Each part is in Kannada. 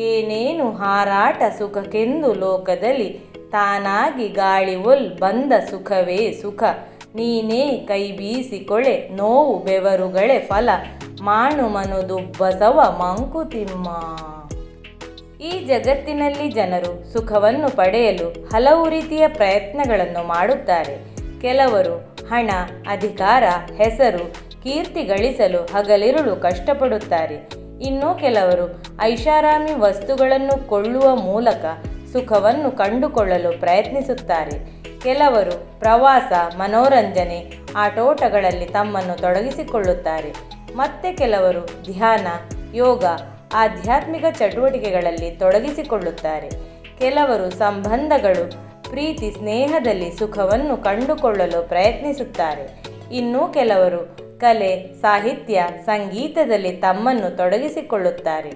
ಏನೇನು ಹಾರಾಟ ಸುಖಕ್ಕೆಂದು ಲೋಕದಲ್ಲಿ ತಾನಾಗಿ ಗಾಳಿ ಒಲ್ ಬಂದ ಸುಖವೇ ಸುಖ. ನೀನೇ ಕೈ ಬೀಸಿಕೊಳೆ ನೋವು ಬೆವರುಗಳೆ ಫಲ. ಮಾಣು ಬಸವ ಮಂಕುತಿಮ್ಮ ಈ ಜಗತ್ತಿನಲ್ಲಿ ಜನರು ಸುಖವನ್ನು ಪಡೆಯಲು ಹಲವು ರೀತಿಯ ಪ್ರಯತ್ನಗಳನ್ನು ಮಾಡುತ್ತಾರೆ. ಕೆಲವರು ಹಣ, ಅಧಿಕಾರ, ಹೆಸರು, ಕೀರ್ತಿ ಗಳಿಸಲು ಹಗಲಿರುಳು ಕಷ್ಟಪಡುತ್ತಾರೆ. ಇನ್ನು ಕೆಲವರು ಐಷಾರಾಮಿ ವಸ್ತುಗಳನ್ನು ಕೊಳ್ಳುವ ಮೂಲಕ ಸುಖವನ್ನು ಕಂಡುಕೊಳ್ಳಲು ಪ್ರಯತ್ನಿಸುತ್ತಾರೆ. ಕೆಲವರು ಪ್ರವಾಸ, ಮನೋರಂಜನೆ, ಆಟೋಟಗಳಲ್ಲಿ ತಮ್ಮನ್ನು ತೊಡಗಿಸಿಕೊಳ್ಳುತ್ತಾರೆ. ಮತ್ತೆ ಕೆಲವರು ಧ್ಯಾನ, ಯೋಗ, ಆಧ್ಯಾತ್ಮಿಕ ಚಟುವಟಿಕೆಗಳಲ್ಲಿ ತೊಡಗಿಸಿಕೊಳ್ಳುತ್ತಾರೆ. ಕೆಲವರು ಸಂಬಂಧಗಳು, ಪ್ರೀತಿ, ಸ್ನೇಹದಲ್ಲಿ ಸುಖವನ್ನು ಕಂಡುಕೊಳ್ಳಲು ಪ್ರಯತ್ನಿಸುತ್ತಾರೆ. ಇನ್ನು ಕೆಲವರು ಕಲೆ, ಸಾಹಿತ್ಯ, ಸಂಗೀತದಲ್ಲಿ ತಮ್ಮನ್ನು ತೊಡಗಿಸಿಕೊಳ್ಳುತ್ತಾರೆ.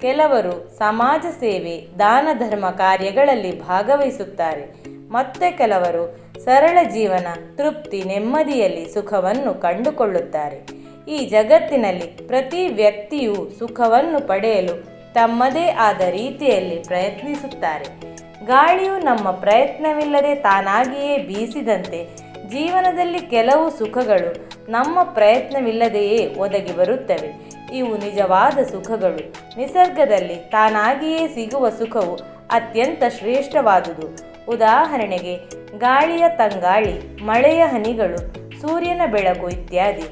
ಕೆಲವರು ಸಮಾಜ ಸೇವೆ, ದಾನ ಧರ್ಮ ಕಾರ್ಯಗಳಲ್ಲಿ ಭಾಗವಹಿಸುತ್ತಾರೆ. ಮತ್ತೆ ಕೆಲವರು ಸರಳ ಜೀವನ, ತೃಪ್ತಿ, ನೆಮ್ಮದಿಯಲ್ಲಿ ಸುಖವನ್ನು ಕಂಡುಕೊಳ್ಳುತ್ತಾರೆ. ಈ ಜಗತ್ತಿನಲ್ಲಿ ಪ್ರತಿ ವ್ಯಕ್ತಿಯು ಸುಖವನ್ನು ಪಡೆಯಲು ತಮ್ಮದೇ ಆದ ರೀತಿಯಲ್ಲಿ ಪ್ರಯತ್ನಿಸುತ್ತಾರೆ. ಗಾಳಿಯು ನಮ್ಮ ಪ್ರಯತ್ನವಿಲ್ಲದೆ ತಾನಾಗಿಯೇ ಬೀಸಿದಂತೆ ಜೀವನದಲ್ಲಿ ಕೆಲವು ಸುಖಗಳು ನಮ್ಮ ಪ್ರಯತ್ನವಿಲ್ಲದೆಯೇ ಒದಗಿ ಬರುತ್ತವೆ. ಇವು ನಿಜವಾದ ಸುಖಗಳು. ನಿಸರ್ಗದಲ್ಲಿ ತಾನಾಗಿಯೇ ಸಿಗುವ ಸುಖವು ಅತ್ಯಂತ ಶ್ರೇಷ್ಠವಾದುದು. ಉದಾಹರಣೆಗೆ, ಗಾಳಿಯ ತಂಗಾಳಿ, ಮಳೆಯ ಹನಿಗಳು, ಸೂರ್ಯನ ಬೆಳಕು ಇತ್ಯಾದಿ.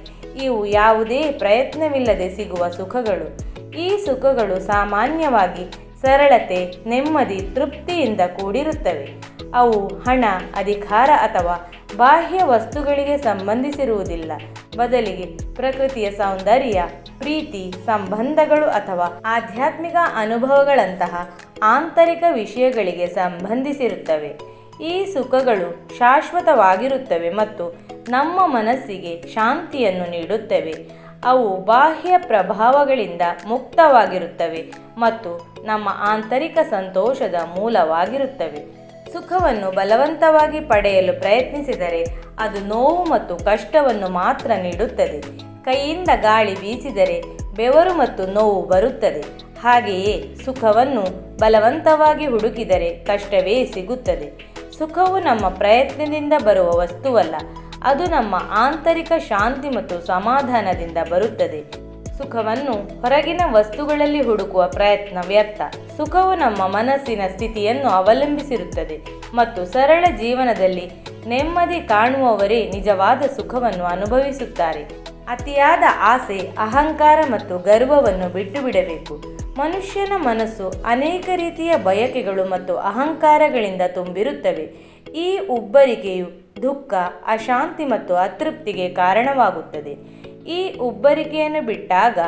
ಇವು ಯಾವುದೇ ಪ್ರಯತ್ನವಿಲ್ಲದೆ ಸಿಗುವ ಸುಖಗಳು. ಈ ಸುಖಗಳು ಸಾಮಾನ್ಯವಾಗಿ ಸರಳತೆ, ನೆಮ್ಮದಿ, ತೃಪ್ತಿಯಿಂದ ಕೂಡಿರುತ್ತವೆ. ಅವು ಹಣ, ಅಧಿಕಾರ ಅಥವಾ ಬಾಹ್ಯ ವಸ್ತುಗಳಿಗೆ ಸಂಬಂಧಿಸಿರುವುದಿಲ್ಲ. ಬದಲಿಗೆ ಪ್ರಕೃತಿಯ ಸೌಂದರ್ಯ, ಪ್ರೀತಿ, ಸಂಬಂಧಗಳು ಅಥವಾ ಆಧ್ಯಾತ್ಮಿಕ ಅನುಭವಗಳಂತಹ ಆಂತರಿಕ ವಿಷಯಗಳಿಗೆ ಸಂಬಂಧಿಸಿರುತ್ತವೆ. ಈ ಸುಖಗಳು ಶಾಶ್ವತವಾಗಿರುತ್ತವೆ ಮತ್ತು ನಮ್ಮ ಮನಸ್ಸಿಗೆ ಶಾಂತಿಯನ್ನು ನೀಡುತ್ತವೆ. ಅವು ಬಾಹ್ಯ ಪ್ರಭಾವಗಳಿಂದ ಮುಕ್ತವಾಗಿರುತ್ತವೆ ಮತ್ತು ನಮ್ಮ ಆಂತರಿಕ ಸಂತೋಷದ ಮೂಲವಾಗಿರುತ್ತವೆ. ಸುಖವನ್ನು ಬಲವಂತವಾಗಿ ಪಡೆಯಲು ಪ್ರಯತ್ನಿಸಿದರೆ ಅದು ನೋವು ಮತ್ತು ಕಷ್ಟವನ್ನು ಮಾತ್ರ ನೀಡುತ್ತದೆ. ಕೈಯಿಂದ ಗಾಳಿ ಬೀಸಿದರೆ ಬೆವರು ಮತ್ತು ನೋವು ಬರುತ್ತದೆ. ಹಾಗೆಯೇ ಸುಖವನ್ನು ಬಲವಂತವಾಗಿ ಹುಡುಕಿದರೆ ಕಷ್ಟವೇ ಸಿಗುತ್ತದೆ. ಸುಖವು ನಮ್ಮ ಪ್ರಯತ್ನದಿಂದ ಬರುವ ವಸ್ತುವಲ್ಲ, ಅದು ನಮ್ಮ ಆಂತರಿಕ ಶಾಂತಿ ಮತ್ತು ಸಮಾಧಾನದಿಂದ ಬರುತ್ತದೆ. ಸುಖವನ್ನು ಹೊರಗಿನ ವಸ್ತುಗಳಲ್ಲಿ ಹುಡುಕುವ ಪ್ರಯತ್ನ ವ್ಯರ್ಥ. ಸುಖವು ನಮ್ಮ ಮನಸ್ಸಿನ ಸ್ಥಿತಿಯನ್ನು ಅವಲಂಬಿಸಿರುತ್ತದೆ ಮತ್ತು ಸರಳ ಜೀವನದಲ್ಲಿ ನೆಮ್ಮದಿ ಕಾಣುವವರೇ ನಿಜವಾದ ಸುಖವನ್ನು ಅನುಭವಿಸುತ್ತಾರೆ. ಅತಿಯಾದ ಆಸೆ, ಅಹಂಕಾರ ಮತ್ತು ಗರ್ವವನ್ನು ಬಿಟ್ಟು ಬಿಡಬೇಕು ಮನುಷ್ಯನ ಮನಸ್ಸು ಅನೇಕ ರೀತಿಯ ಬಯಕೆಗಳು ಮತ್ತು ಅಹಂಕಾರಗಳಿಂದ ತುಂಬಿರುತ್ತವೆ. ಈ ಉಬ್ಬರಿಕೆಯು ದುಃಖ, ಅಶಾಂತಿ ಮತ್ತು ಅತೃಪ್ತಿಗೆ ಕಾರಣವಾಗುತ್ತದೆ. ಈ ಉಬ್ಬರಿಕೆಯನ್ನು ಬಿಟ್ಟಾಗ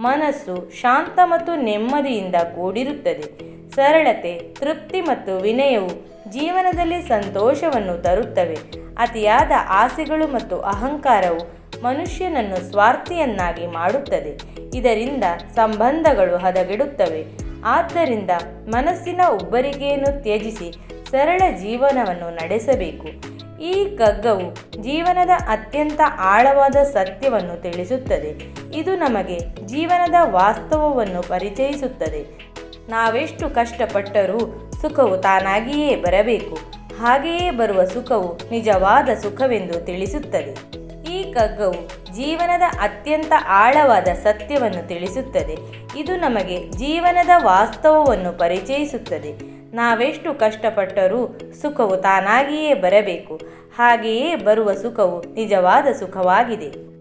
ಮನಸ್ಸು ಶಾಂತ ಮತ್ತು ನೆಮ್ಮದಿಯಿಂದ ಕೂಡಿರುತ್ತದೆ. ಸರಳತೆ, ತೃಪ್ತಿ ಮತ್ತು ವಿನಯವು ಜೀವನದಲ್ಲಿ ಸಂತೋಷವನ್ನು ತರುತ್ತವೆ. ಅತಿಯಾದ ಆಸೆಗಳು ಮತ್ತು ಅಹಂಕಾರವು ಮನುಷ್ಯನನ್ನು ಸ್ವಾರ್ಥಿಯನ್ನಾಗಿ ಮಾಡುತ್ತದೆ. ಇದರಿಂದ ಸಂಬಂಧಗಳು ಹದಗೆಡುತ್ತವೆ. ಆದ್ದರಿಂದ ಮನಸ್ಸಿನ ಉಬ್ಬರಿಕೆಯನ್ನು ತ್ಯಜಿಸಿ ಸರಳ ಜೀವನವನ್ನು ನಡೆಸಬೇಕು. ಈ ಕಗ್ಗವು ಜೀವನದ ಅತ್ಯಂತ ಆಳವಾದ ಸತ್ಯವನ್ನು ತಿಳಿಸುತ್ತದೆ. ಇದು ನಮಗೆ ಜೀವನದ ವಾಸ್ತವವನ್ನು ಪರಿಚಯಿಸುತ್ತದೆ. ನಾವೆಷ್ಟು ಕಷ್ಟಪಟ್ಟರೂ ಸುಖವು ತಾನಾಗಿಯೇ ಬರಬೇಕು. ಹಾಗೆಯೇ ಬರುವ ಸುಖವು ನಿಜವಾದ ಸುಖವೆಂದು ತಿಳಿಸುತ್ತದೆ. ಈ ಕಗ್ಗವು ಜೀವನದ ಅತ್ಯಂತ ಆಳವಾದ ಸತ್ಯವನ್ನು ತಿಳಿಸುತ್ತದೆ. ಇದು ನಮಗೆ ಜೀವನದ ವಾಸ್ತವವನ್ನು ಪರಿಚಯಿಸುತ್ತದೆ. ನಾವೆಷ್ಟು ಕಷ್ಟಪಟ್ಟರೂ ಸುಖವು ತಾನಾಗಿಯೇ ಬರಬೇಕು. ಹಾಗೆಯೇ ಬರುವ ಸುಖವು ನಿಜವಾದ ಸುಖವಾಗಿದೆ.